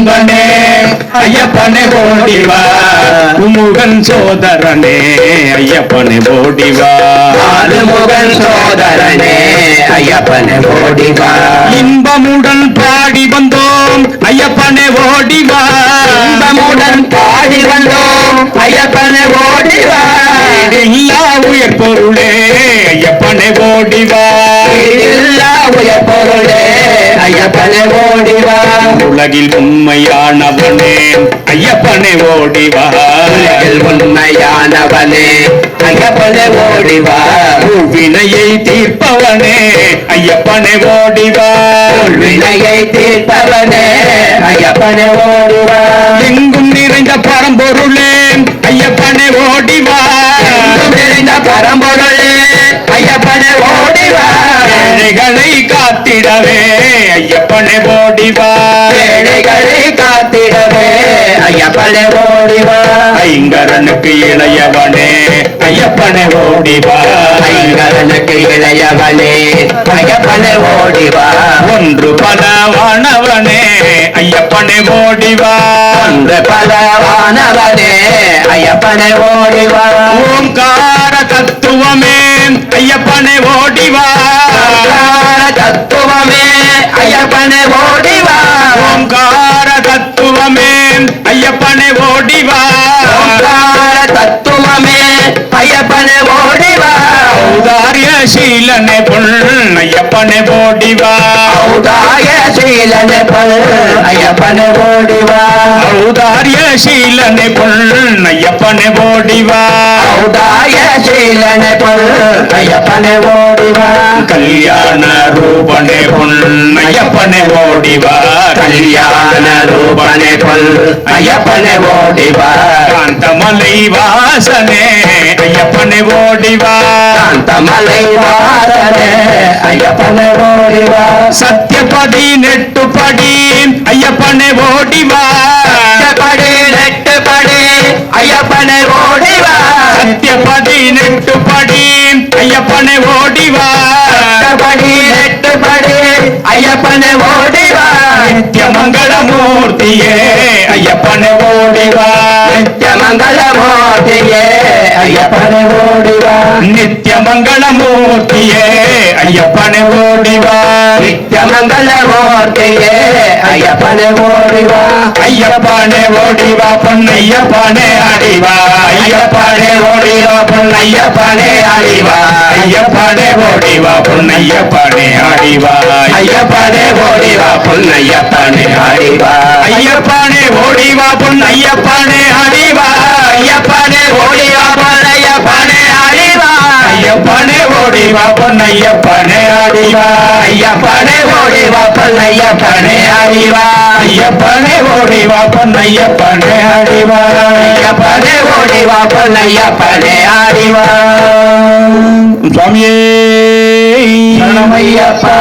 நண்பனே ஐயப்பனே ஓடிவா. குமுகன் சோதரனே ஐயப்பனே ஓடிவா. ஆறுமுகன் சோதரனே ஐயப்பனே ஓடிவா. இன்பமுடன் பாடி வந்தோம் ஐயப்பனே ஓடிவா. இன்பமுடன் பாடி வந்தோம் ஐயப்பனே ஓடிவா. எல்லா உயர் பொருளே ஐயப்பனே ஓடிவா. இல்லா உயர் உலகில் உண்மையானவனே. ஐயப்பனே ஓடிவா உலகில் உண்மையானவனே. ஐயப்பனே ஓடிவா வினையை தீர்ப்பவனே. ஐயப்பனே ஓடிவா வினையை தீர்ப்பவனே. ஐயப்பனே ஓடிவா எங்கும் நிறைந்த பரம்பொருளே. ஐயப்பனே ஓடிவா நிறைந்த பரம்பொருளே. ஐயப்பனே ஓடிவா ஏழைகளை காத்திடவே. ஐயப்பனே ஓடிவா ஐயப்பனே ஓடிவா. ஐங்கரனுக்கு இளையவனே. ஐயப்பனே ஓடிவா. ஐங்கரனுக்கு இளையவனே. ஐயப்பனே ஓடிவா. ஒன்று பலவானவனே. ஐயப்பனே ஓடிவா. ஒன்று பலவானவனே. ஐயப்பனே ஓடிவா. ஓங்கார தத்துவமே. ஐயப்பனே ஓடிவா. ஓங்கார சீலனே பொன் ஐயப்பனே ஓடிவா ஔதாய சீலனே ஓடிவா ஔதாரிய சீலனே பொன் ஐயப்பனே ஓடிவா ஔதாய சீலனே பல் ஐயப்பனே ஓடிவா கல்யாண ரூபனே பொன் ஐயப்பனே ஓடிவா கல்யாண காந்தமலை வாரனே ஐயப்பனே ஓடிவா சத்யபதி நெட்டுப்படி ஐயப்பனே ஓடிவா படி நெட்டு படி ஐயப்பனே ஓடிவா சத்யபதி நெட்டுப்படி ஐயப்பனே ஓடிவா படி நெட்டு படி ஐயப்பனே ஓடிவா ஐயப்பனே ஓடிவா நித்யமங்கலமூர்த்தியே ஐயப்பனே ஓடிவா நித்யமங்கலமூர்த்தியே ஐயப்பனே ஓடிவா நித்யமங்கலமூர்த்தியே ஐயப்பனே ஓடிவா ஐயப்பனே ஓடிவா பொன்னையப்பனே அடிவா ஐயப்பனே ஓடிவா பொன்னையப்பனே அடிவா ஐயப்பனே ஓடிவா பொன்னையப்பனே அடிவா ஐயப்பனே ஓடிவா பொன்னையப்பனே ஐயப்பனே ஓடிவா பொன்னையப்பனே அடிவா ஐயப்பனே ஓடிவா பொன்னையப்பனே ஆடிவா ஐயப்பனே ஓடிவா பொன்னையப்பனே அடிவா ஐயப்பனே ஓடிவா பொன்னையப்பனே ஆடிவா சுவாமியே. சரணமையப்பா.